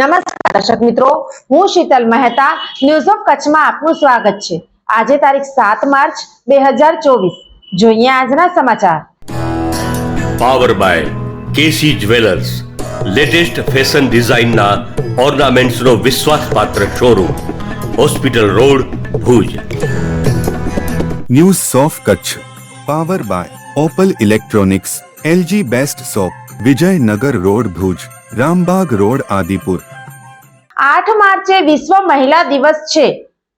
નમસ્કાર દર્શક મિત્રો હું શીતલ મહેતા ન્યૂઝ ઓફ કચ્છમાં આપનું સ્વાગત છે. આજે તારીખ સાત માર્ચ બે હજાર ચોવીસ. જોઈએ આજના સમાચાર. Power by KC jewellers latest fashion ડિઝાઇનના ઓર્નામેન્ટ્સનો વિશ્વાસપાત્ર showroom hospital road Bhuj. News of Kutch power by opal electronics LG best shop Vijaynagar road Bhuj Rambagh road Adipur. આઠ માર્ચે વિશ્વ મહિલા દિવસ છે.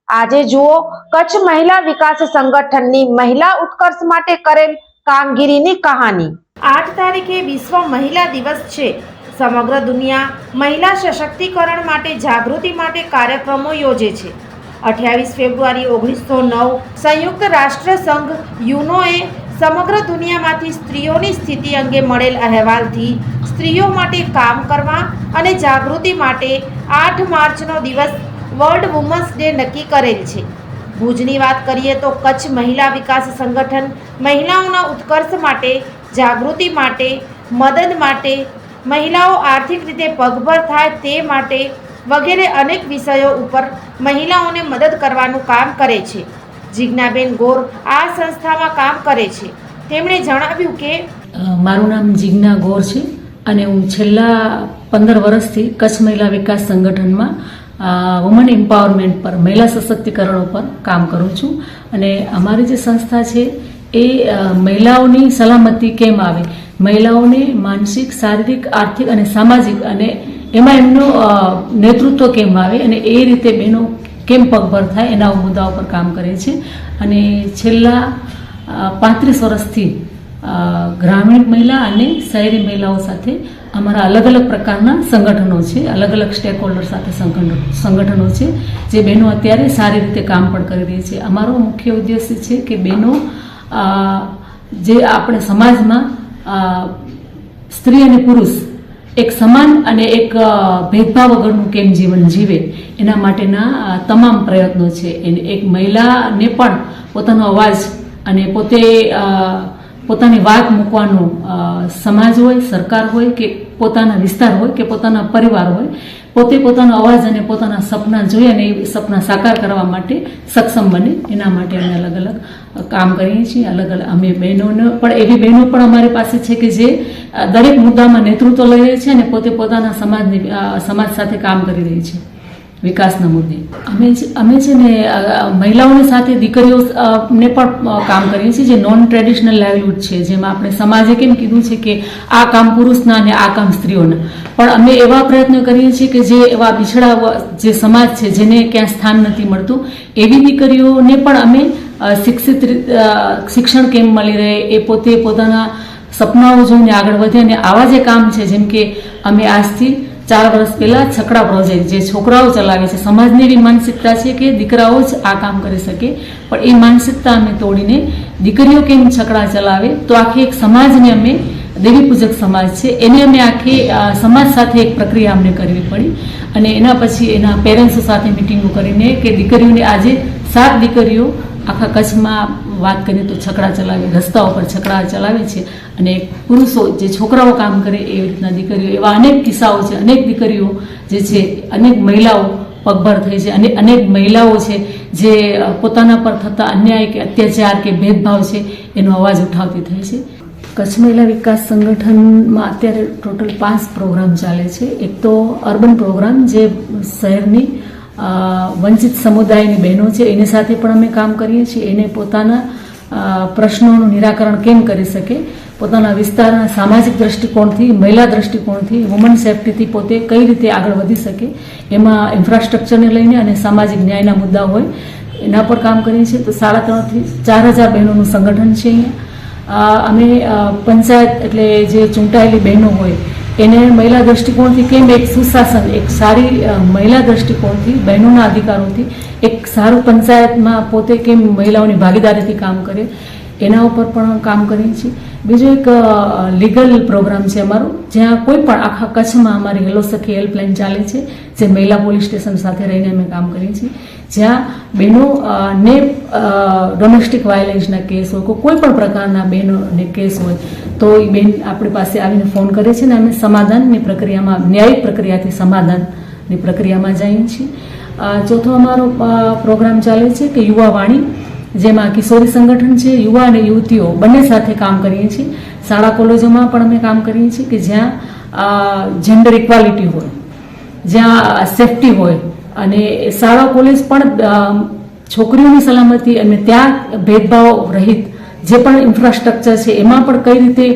આજે જુઓ કચ્છ મહિલા વિકાસ સંગઠનની મહિલા ઉત્કર્ષ માટે કરેલ કામગીરીની કહાની. આઠ તારીખે વિશ્વ મહિલા દિવસ છે. સમગ્ર દુનિયા મહિલા સશક્તિકરણ માટે જાગૃતિ માટે કાર્યક્રમો યોજે છે. અઠ્યાવીસ ફેબ્રુઆરી ઓગણીસો નવ સંયુક્ત રાષ્ટ્ર સંઘ યુનોએ સમગ્ર દુનિયામાંથી સ્ત્રીઓની સ્થિતિ અંગે મળેલ અહેવાલથી સ્ત્રીઓ માટે કામ કરવા અને જાગૃતિ માટે આઠ માર્ચનો દિવસ વર્લ્ડ વુમન્સ ડે નક્કી કરેલ છે. ભુજની વાત કરીએ તો કચ્છ મહિલા વિકાસ સંગઠન મહિલાઓના ઉત્કર્ષ માટે, જાગૃતિ માટે, મદદ માટે, મહિલાઓ આર્થિક રીતે પગભર થાય તે માટે વગેરે અનેક વિષયો ઉપર મહિલાઓને મદદ કરવાનું કામ કરે છે. જિજ્ઞાબેન ગોર આ સંસ્થામાં કામ કરે છે. તેમણે જણાવ્યું કે મારું નામ જિજ્ઞા ગોર છે અને હું છેલ્લા પંદર વર્ષથી કચ્છ મહિલા વિકાસ સંગઠનમાં વુમન એમ્પાવરમેન્ટ પર, મહિલા સશક્તિકરણ ઉપર કામ કરું છું. અને અમારી જે સંસ્થા છે એ મહિલાઓની સલામતી કેમ આવે? મહિલાઓને માનસિક, શારીરિક, આર્થિક અને સામાજિક અને એમાં એમનું નેતૃત્વ કેમ આવે? અને એ રીતે બહેનો કેમ પગભર થાય એના મુદ્દાઓ પર કામ કરે છે. અને છેલ્લા પાંત્રીસ વર્ષથી ગ્રામીણ મહિલા અને શહેરી મહિલાઓ સાથે અમારા અલગ અલગ પ્રકારના સંગઠનો છે. અલગ અલગ સ્ટેક હોલ્ડર સાથે સંગઠનો છે. જે બહેનો અત્યારે સારી રીતે કામ પણ કરી રહી છે. અમારો મુખ્ય ઉદ્દેશ્ય છે કે બહેનો જે આપણે સમાજમાં સ્ત્રી અને પુરુષ એક સમાન અને એક ભેદભાવ વગરનું કેમ જીવન જીવે, એના માટેના તમામ પ્રયત્નો છે. એને એક મહિલાને પણ પોતાનો અવાજ અને પોતે પોતાની વાત મૂકવાનો સમાજ હોય, સરકાર હોય કે પોતાના વિસ્તાર હોય કે પોતાના પરિવાર હોય પોતે પોતાનો અવાજ અને પોતાના સપના જોઈ અને એ સપના સાકાર કરવા માટે સક્ષમ બને. એના માટે અમે અલગ અલગ કામ કરીએ છીએ. અલગ અલગ અમે બહેનોને પણ, એવી બહેનો પણ અમારી પાસે છે કે જે દરેક મુદ્દામાં નેતૃત્વ લઈ રહી છે અને પોતે પોતાના સમાજની સમાજ સાથે કામ કરી રહી છે. વિકાસના મુદ્દે. અમે અમે છે ને મહિલાઓની સાથે દીકરીઓ ને પણ કામ કરીએ છીએ, જે નોન ટ્રેડિશનલ લાઇવલીહુડ છે, જેમાં આપણે સમાજે કેમ કીધું છે કે આ કામ પુરુષના અને આ કામ સ્ત્રીઓના. પણ અમે એવા પ્રયત્નો કરીએ છીએ કે જે એવા બિછડા જે સમાજ છે, જેને ક્યાં સ્થાન નથી મળતું, એવી દીકરીઓને પણ અમે શિક્ષિત શિક્ષણ કેમ મળી રહે, એ પોતે પોતાના સપનાઓ જોઈને આગળ વધે અને આવા જે કામ છે, જેમ કે અમે આજથી ચાર વર્ષ પહેલા છકડા પ્રોજેક્ટ જે છોકરાઓ ચલાવે છે, સમાજની એવી માનસિકતા છે કે દીકરાઓ જ આ કામ કરી શકે. પણ એ માનસિકતા અમે તોડીને દીકરીઓ કેમ છકડા ચલાવે? તો આખી એક સમાજને અમે દેવી પૂજક સમાજ છે, એને અમે આખી સમાજ સાથે એક પ્રક્રિયા અમને કરવી પડી. અને એના પછી એના પેરેન્ટ્સો સાથે મિટિંગો કરીને કે દીકરીઓને આજે સાત દીકરીઓ આખા કચ્છમાં વાત કરીએ તો છકડા ચલાવે, રસ્તાઓ પર છકડા ચલાવે છે અને પુરુષો જે છોકરાઓ કામ કરે એ રીતના દીકરીઓ, એવા અનેક કિસ્સાઓ છે. અનેક દીકરીઓ જે છે, અનેક મહિલાઓ પગભર થઈ છે અને અનેક મહિલાઓ છે જે પોતાના પર થતા અન્યાય કે અત્યાચાર કે ભેદભાવ છે એનો અવાજ ઉઠાવતી થઈ છે. કચ્છ મહિલા વિકાસ સંગઠનમાં અત્યારે ટોટલ પાંચ પ્રોગ્રામ ચાલે છે. એક તો અર્બન પ્રોગ્રામ જે શહેરની વંચિત સમુદાયની બહેનો છે, એની સાથે પણ અમે કામ કરીએ છીએ. એને પોતાના પ્રશ્નોનું નિરાકરણ કેમ કરી શકે? પોતાના વિસ્તારના સામાજિક દ્રષ્ટિકોણથી, મહિલા દ્રષ્ટિકોણથી વુમન સેફ્ટીથી પોતે કઈ રીતે આગળ વધી શકે? એમાં ઇન્ફ્રાસ્ટ્રક્ચરને લઈને અને સામાજિક ન્યાયના મુદ્દા હોય, એના પર કામ કરીએ છીએ. તો સાડા ત્રણથી ચાર હજાર બહેનોનું સંગઠન છે અહીંયા. અમે પંચાયત એટલે જે ચૂંટાયેલી બહેનો હોય એને મહિલા દ્રષ્ટિકોણથી કેમ એક સુશાસન, એક સારી મહિલા દ્રષ્ટિકોણથી, બહેનોના અધિકારોથી એક સારું પંચાયતમાં પોતે કેમ મહિલાઓની ભાગીદારીથી કામ કરે? એના ઉપર પણ કામ કરીએ છીએ. બીજો એક લીગલ પ્રોગ્રામ છે અમારો, જ્યાં કોઈ પણ આખા કચ્છમાં અમારી હેલો સખી હેલ્પલાઇન ચાલે છે, જે મહિલા પોલીસ સ્ટેશન સાથે રહીને અમે કામ કરીએ છીએ. જ્યાં બહેનો ને ડોમેસ્ટિક વાયોલન્સના કેસ હોય કોઈ પણ પ્રકારના બહેનોને કેસ હોય, તો એ બેન આપણી પાસે આવીને ફોન કરે છે ને અમે સમાધાનની પ્રક્રિયામાં, ન્યાયિક પ્રક્રિયાથી સમાધાનની પ્રક્રિયામાં જઈએ છીએ. ચોથો અમારો પ્રોગ્રામ ચાલે છે કે યુવા વાણી જેમાં કિશોરી સંગઠન છે, યુવા અને યુવતીઓ બંને સાથે કામ કરીએ છીએ. શાળા કોલેજોમાં પણ અમે કામ કરીએ છીએ કે જ્યાં જેન્ડર ઇક્વાલિટી હોય, જ્યાં સેફટી હોય અને શાળા કોલેજ પણ છોકરીઓની સલામતી અને ત્યાં ભેદભાવ રહિત જે પણ ઇન્ફ્રાસ્ટ્રક્ચર છે, એમાં પણ કઈ રીતે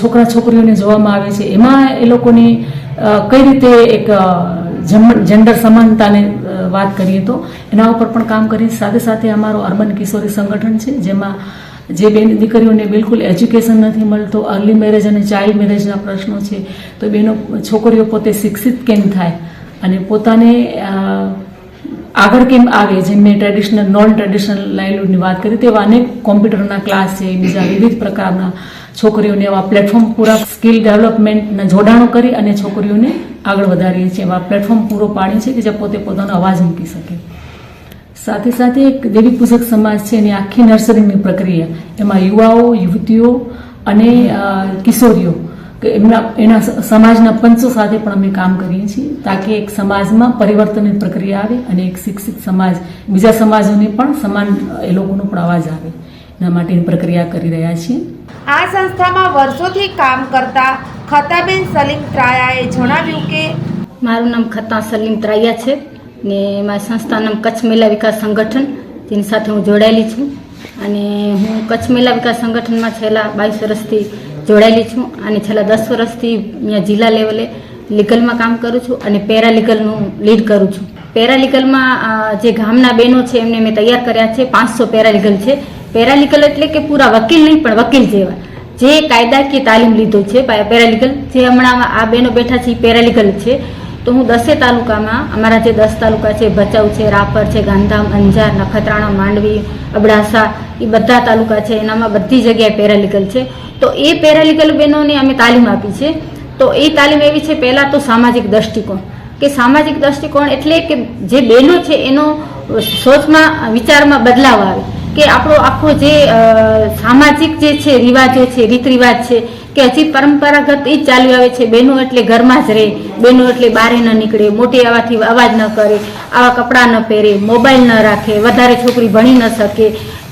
છોકરા છોકરીઓને જોવામાં આવે છે, એમાં એ લોકોની કઈ રીતે એક જેન્ડર સમાનતાને વાત કરીએ તો, એના ઉપર પણ કામ કરીએ સાથે સાથે અમારો અર્બન કિશોરી સંગઠન છે, જેમાં જે બેન દીકરીઓને બિલકુલ એજ્યુકેશન નથી મળતું, અર્લી મેરેજ અને ચાઇલ્ડ મેરેજના પ્રશ્નો છે, તો બેનો છોકરીઓ પોતે શિક્ષિત કેમ થાય? અને પોતાને આગળ કેમ આવે? જેમ મેં ટ્રેડિશનલ નોન ટ્રેડિશનલ લાઇલુડની વાત કરી, તેવા અનેક કોમ્પ્યુટરના ક્લાસ છે, બીજા વિવિધ પ્રકારના છોકરીઓને એવા પ્લેટફોર્મ પૂરા સ્કિલ ડેવલપમેન્ટના જોડાણો કરી અને છોકરીઓને આગળ વધારીએ છીએ. એવા પ્લેટફોર્મ પૂરો પાડીએ છીએ કે જે પોતે પોતાનો અવાજ મૂકી શકે. સાથે સાથે એક દેવી પૂજક સમાજ છે, એની આખી નર્સરીની પ્રક્રિયા. એમાં યુવાઓ, યુવતીઓ અને કિશોરીઓ કે એમના એના સમાજના પંચો સાથે પણ અમે કામ કરીએ છીએ તાકે એક સમાજમાં પરિવર્તનની પ્રક્રિયા આવે અને એક શિક્ષિત સમાજ બીજા સમાજોને પણ સમાન એ લોકોનો પણ અવાજ આવે. એના માટેની પ્રક્રિયા કરી રહ્યા છીએ. આ સંસ્થામાં વર્ષોથી કામ કરતા ખતાબેન સલીમ ત્રાયાએ જણાવ્યું કે મારું નામ ખતા સલીમ ત્રાયા છે ને મારી સંસ્થા નામ કચ્છ મહિલા વિકાસ સંગઠન તેની સાથે હું જોડાયેલી છું. અને હું કચ્છ મહિલા વિકાસ સંગઠનમાં છેલ્લા બાવીસ વર્ષથી જોડાયેલી છું અને છેલ્લા દસ વર્ષથી અહીંયા જિલ્લા લેવલે લીગલમાં કામ કરું છું અને પેરાલીગલનું લીડ કરું છું. પેરાલીગલમાં જે ગામના બહેનો છે એમને મેં તૈયાર કર્યા છે. પાંચસો પેરાલીગલ છે. પેરાલીગલ એટલે કે પૂરા વકીલ નહીં, પણ વકીલ જેવા. જે કાયદાકીય તાલીમ લીધો છે પેરાલીગલ. જે હમણાં આ બહેનો બેઠા છે એ પેરાલીગલ છે. તો હું દસે તાલુકામાં અમારા જે દસ તાલુકા છે, ભચાઉ છે, રાપર છે, ગાંધામ, અંજાર, નખત્રાણા, માંડવી, અબડાસા, એ બધા તાલુકા છે. એનામાં બધી જગ્યાએ પેરાલિકલ છે. તો એ પેરાલિકલ બહેનોને અમે તાલીમ આપી છે. તો એ તાલીમ એવી છે, પહેલાં તો સામાજિક દ્રષ્ટિકોણ. કે સામાજિક દ્રષ્ટિકોણ એટલે કે જે બહેનો છે, એનો સોચમાં વિચારમાં બદલાવ આવે. કે આપણો આખો જે સામાજિક જે છે, રિવાજો છે રીત રિવાજ છે કે હજી પરંપરાગત એ ચાલ્યું આવે છે? બહેનો એટલે ઘરમાં જ રહે બહેનો એટલે બહાર ન નીકળે, મોટી આવાથી અવાજ ન કરે, આવા કપડાં ન પહેરે, મોબાઈલ ન રાખે, વધારે છોકરી ભણી ન શકે.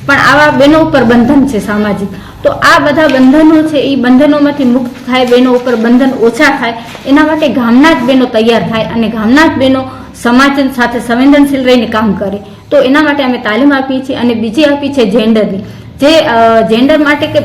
પણ આવા બહેનો ઉપર બંધન છે સામાજિક. તો આ બધા બંધનો છે એ બંધનોમાંથી મુક્ત થાય બહેનો ઉપર બંધન ઓછા થાય, એના માટે ગામના જ બહેનો તૈયાર થાય અને ગામના જ બહેનો સમાજ સાથે સંવેદનશીલ રહીને કામ કરે. તો એના માટે અમે તાલીમ આપીએ છીએ અને બીજી આપી છે જેન્ડરની જે જેન્ડર માટે કે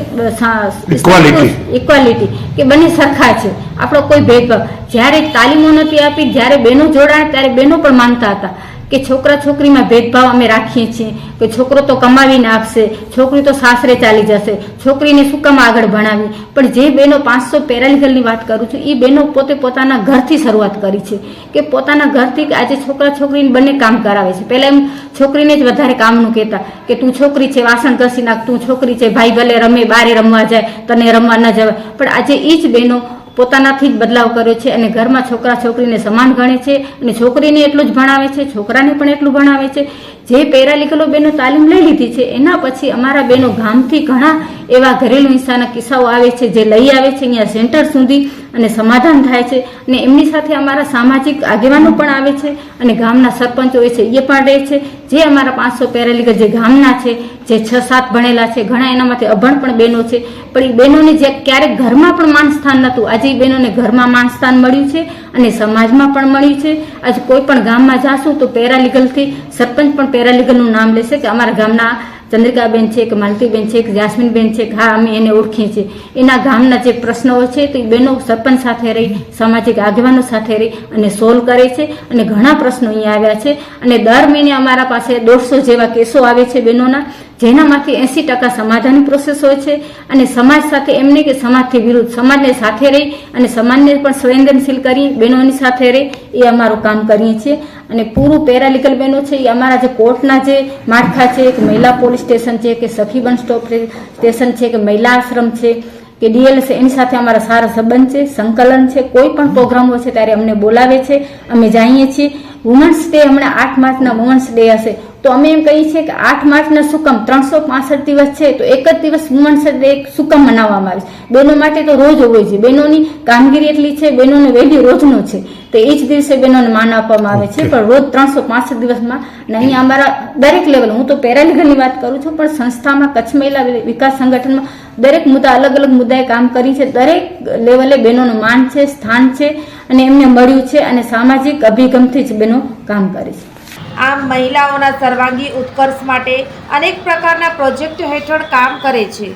ઇક્વાલિટી કે બંને સરખા છે. આપણો કોઈ ભેદભાવ. જ્યારે તાલીમો નથી આપી જ્યારે બહેનો જોડાણ ત્યારે બહેનો પણ માનતા હતા. કે છોકરા છોકરીમાં ભેદભાવ અમે રાખીએ છીએ, કે છોકરો તો કમાવીને આપશે, છોકરી તો સાસરે ચાલી જશે, છોકરીને શું કામ આગળ ભણાવી? પણ જે બહેનો પાંચસો પેરાલીગલની વાત કરું છું એ બહેનો પોતે પોતાના ઘરથી શરૂઆત કરી છે. કે પોતાના ઘરથી આજે છોકરા છોકરીને બંને કામ કરાવે છે. પહેલાં એમ છોકરીને જ વધારે કામનું કહેતા કે તું છોકરી છે, વાસણ ઘસી નાખ તું છોકરી છે, ભાઈ ભલે રમે, બારે રમવા જાય, તને રમવા ન જવાય. પણ આજે એ જ બહેનો પોતાનાથી જ બદલાવ કર્યો છે અને ઘરમાં છોકરા છોકરીને સમાન ગણે છે અને છોકરીને એટલું જ ભણાવે છે, છોકરાને પણ એટલું ભણાવે છે. જે પેરાલીગલો બેનો તાલીમ લઈ લીધી છે, એના પછી અમારા બેનો ગામથી ઘણા એવા ઘરેલુ હિંસાના કિસ્સાઓ આવે છે, જે લઈ આવે છે, અહીંયા સેન્ટર સુધી અને સમાધાન થાય છે. અને એમની સાથે અમારા સામાજિક આગેવાનો પણ આવે છે અને ગામના સરપંચો હોય છે, એ પણ રહે છે. જે અમારા પાંચસો પેરાલિકલ જે ગામના છે, જે છ સાત ભણેલા છે, ઘણા એનામાંથી અભણ પણ બહેનો છે. પણ એ બહેનોને જે ક્યારેક ઘરમાં પણ માન સ્થાન નહોતું, આજે એ બહેનોને ઘરમાં માન સ્થાન મળ્યું છે. અને સમાજમાં પણ મળ્યું છે. આજે કોઈ પણ ગામમાં જાશું તો પેરાલીગલથી સરપંચ પણ પેરાલીગલનું નામ લેશે કે અમારા ગામના ચંદ્રિકાબેન છે કે માલતીબેન છે કે જાસ્મીનબેન છે હા, અમે એને ઓળખીએ છીએ. એના ગામના જે પ્રશ્નો છે તો એ બહેનો સરપંચ સાથે રહી, સામાજિક આગેવાનો સાથે રહી અને સોલ્વ કરે છે. અને ઘણા પ્રશ્નો અહીંયા આવ્યા છે. અને દર મહિને અમારા પાસે દોઢસો જેવા કેસો આવે છે બહેનોના જેનામાંથી એંસી ટકા સમાધાનની પ્રોસેસ હોય છે અને સમાજ સાથે એમને કે સમાજથી વિરુદ્ધ, સમાજને સાથે રહી અને સમાજને પણ સંવેદનશીલ કરી, બહેનોની સાથે રહી, એ અમારું કામ કરીએ છીએ. અને પૂરું પેરાલીગલ બહેનો છે, એ અમારા જે કોર્ટના જે માળખા છે કે મહિલા પોલીસ સ્ટેશન છે, કે સખીબન સ્ટોપ સ્ટેશન છે, કે મહિલા આશ્રમ છે, કે ડીએલએસ, એની સાથે અમારા સારા સંબંધ છે, સંકલન છે, કોઈ પણ પ્રોગ્રામ હોય છે, ત્યારે અમને બોલાવે છે, અમે જાણીએ છીએ. વુમન્સ ડે હમણાં આઠ માર્ચના વુમન્સ ડે હશે. તો અમે એમ કહીએ છીએ કે આઠ માર્ચના સુકમ ત્રણસો પાસઠ દિવસ છે તો એક જ દિવસ વુમન્સ ડે સુકમ મનાવવામાં આવે છે. બહેનો માટે તો રોજ હોય છે બહેનોની કામગીરી એટલી છે બહેનોને વેડી રોજનો છે. તો એ જ દિવસે બહેનોને માન આપવામાં આવે છે પણ રોજ ત્રણસો પાસઠ દિવસમાં નહીં અમારા દરેક લેવલ હું તો પેરાલીગલની વાત કરું છું પણ સંસ્થામાં કચ્છ મહિલા વિકાસ સંગઠનમાં દરેક મુદ્દા અલગ અલગ મુદ્દાએ કામ કરી છે. દરેક લેવલે બહેનોનું માન છે સ્થાન છે અને એમને મળ્યું છે અને સામાજિક અભિગમથી જ બહેનો કામ કરે છે. આમ મહિલાઓના સર્વાંગી ઉત્કર્ષ માટે અનેક પ્રકારના પ્રોજેક્ટ હેઠળ કામ કરે છે.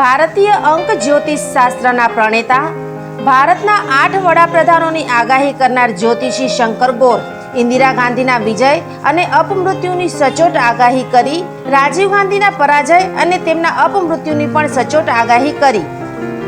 ભારતીય અંક જ્યોતિષ શાસ્ત્રના પ્રણેતા, ભારતના આઠ વડાપ્રધાનોની આગાહી કરનાર જ્યોતિષી શંકર ગોર, ઇન્દિરા ગાંધીના વિજય અને અપમૃત્યુની સચોટ આગાહી કરી, રાજીવ ગાંધીના પરાજય અને તેમના અપમૃત્યુની પણ સચોટ આગાહી કરી.